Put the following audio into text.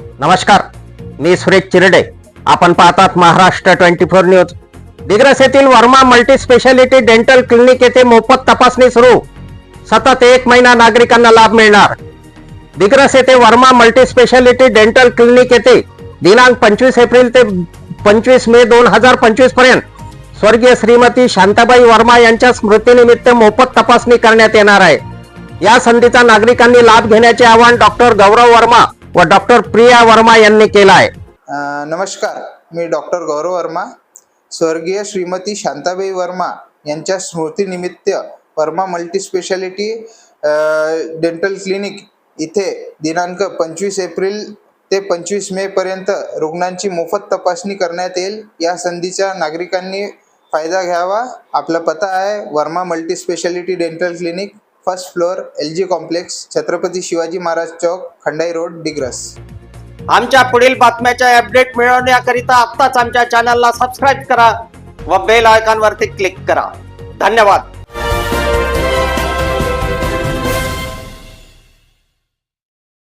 नमस्कार मी सुरेश चिरडे. आपण पाहतात Maharashtra twenty four news. Digras येथील Verma multi speciality dental clinic येथे मोफत तपासणी सुरू. सतत एक महिना नागरिकांना लाभ मिळणार. दिग्रस येथे Verma multi speciality dental clinic येथे दिनांक पंचवीस एप्रिल ते पंचवीस मे दोन हजार पंचवीसपर्यंत स्वर्गीय श्रीमती शांताबाई वर्मा यांच्या स्मृतीनिमित्त मोफत तपासणी करण्यात येणार आहे. या संधीचा नागरिकांनी लाभ घेण्याचे आवाहन डॉक्टर गौरव वर्मा व डॉक्टर प्रिया वर्मा यांनी केला आहे नमस्कार मी डॉक्टर गौरव वर्मा स्वर्गीय श्रीमती शांताबाई वर्मा यांच्या स्मृतीनिमित्त वर्मा मल्टीस्पेशालिटी डेंटल क्लिनिक इथे दिनांक पंचवीस एप्रिल ते पंचवीस मे पर्यंत रुग्णांची मोफत तपासणी करण्यात येईल. या संधीचा नागरिकांनी फायदा घ्यावा. आपला पत्ता आहे Verma multispeciality dental clinic first floor L G complex Chhatrapati Shivaji Maharaj चौक खंडाई रोड डिग्रस. आमच्या पुढील बातम्याच्या अपडेट मिळवण्याकरिता आत्ताच आमच्या चॅनलला सबस्क्राईब करा व बेल आयकॉनवरती क्लिक करा. धन्यवाद.